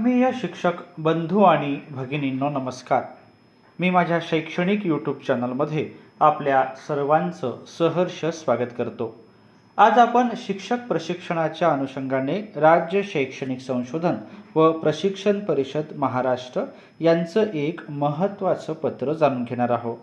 आत्मीय शिक्षक बंधू आणि भगिनींनो नमस्कार. मी माझ्या शैक्षणिक यूट्यूब चॅनलमध्ये आपल्या सर्वांचं सहर्ष स्वागत करतो. आज आपण शिक्षक प्रशिक्षणाच्या अनुषंगाने राज्य शैक्षणिक संशोधन व प्रशिक्षण परिषद महाराष्ट्र यांचं एक महत्त्वाचं पत्र जाणून घेणार आहोत.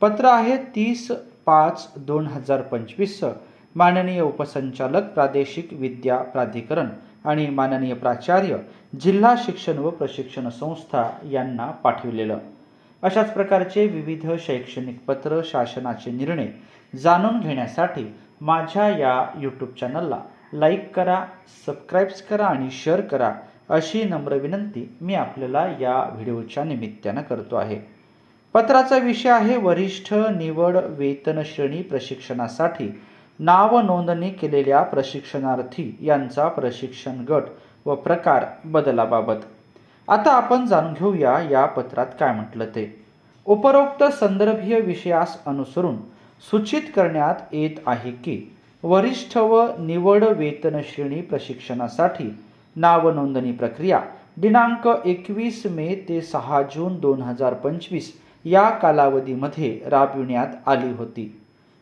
पत्र आहे तीस पाच दोन हजार पंचवीसचं माननीय उपसंचालक प्रादेशिक विद्या प्राधिकरण आणि माननीय प्राचार्य जिल्हा शिक्षण व प्रशिक्षण संस्था यांना पाठविलेलं. अशाच प्रकारचे विविध शैक्षणिक पत्र शासनाचे निर्णय जाणून घेण्यासाठी माझ्या या यूट्यूब चॅनलला लाईक करा सबस्क्राईब्स करा आणि शेअर करा अशी नम्र विनंती मी आपल्याला या व्हिडिओच्या निमित्तानं करतो आहे. पत्राचा विषय आहे वरिष्ठ निवड वेतन श्रेणी प्रशिक्षणासाठी नाव नोंदणी केलेल्या प्रशिक्षणार्थी यांचा प्रशिक्षण गट व प्रकार बदलाबाबत. आता आपण जाणून घेऊया या पत्रात काय म्हटलं ते. उपरोक्त संदर्भीय विषयास अनुसरून सूचित करण्यात येत आहे की वरिष्ठ व निवड वेतन श्रेणी प्रशिक्षणासाठी नाव नोंदणी प्रक्रिया दिनांक एकवीस मे ते सहा जून दोन हजार पंचवीस या कालावधीमध्ये राबविण्यात आली होती.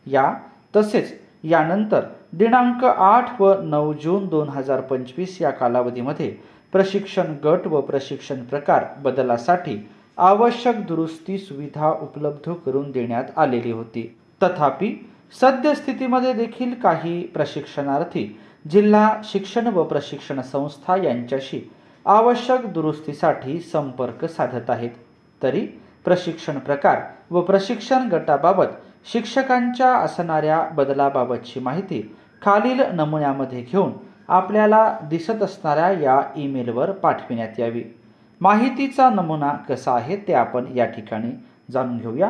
या तसेच यानंतर दिनांक आठ व नऊ जून दोन हजार पंचवीस या कालावधीमध्ये प्रशिक्षण गट व प्रशिक्षण प्रकार बदलासाठी आवश्यक दुरुस्ती सुविधा उपलब्ध करून देण्यात आलेली होती. तथापि सद्यस्थितीमध्ये देखील काही प्रशिक्षणार्थी जिल्हा शिक्षण व प्रशिक्षण संस्था यांच्याशी आवश्यक दुरुस्तीसाठी संपर्क साधत आहेत. तरी प्रशिक्षण प्रकार व प्रशिक्षण गटाबाबत शिक्षकांच्या असणाऱ्या बदलाबाबतची माहिती खालील नमुन्यामध्ये घेऊन आपल्याला दिसत असणाऱ्या या ईमेलवर पाठविण्यात यावी. माहितीचा नमुना कसा आहे ते आपण या ठिकाणी जाणून घेऊया.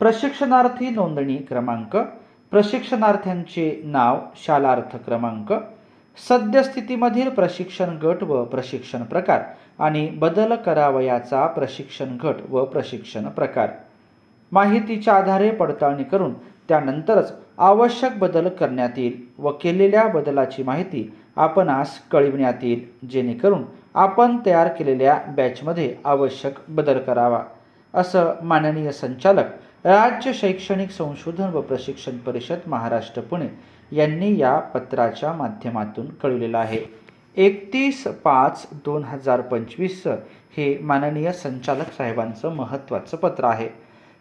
प्रशिक्षणार्थी नोंदणी क्रमांक प्रशिक्षणार्थ्यांचे नाव शालार्थ क्रमांक सद्यस्थितीमधील प्रशिक्षण गट व प्रशिक्षण प्रकार आणि बदल करावयाचा प्रशिक्षण गट व प्रशिक्षण प्रकार. माहितीच्या आधारे पडताळणी करून त्यानंतरच आवश्यक बदल करण्यात येईल व केलेल्या बदलाची माहिती आपणास कळविण्यात येईल जेणेकरून आपण तयार केलेल्या बॅचमध्ये आवश्यक बदल करावा. असं माननीय संचालक राज्य शैक्षणिक संशोधन व प्रशिक्षण परिषद महाराष्ट्र पुणे यांनी या पत्राच्या माध्यमातून कळविलेलं आहे. एकतीस पाच दोन हजार पंचवीस हे माननीय संचालक साहेबांचं महत्त्वाचं पत्र आहे.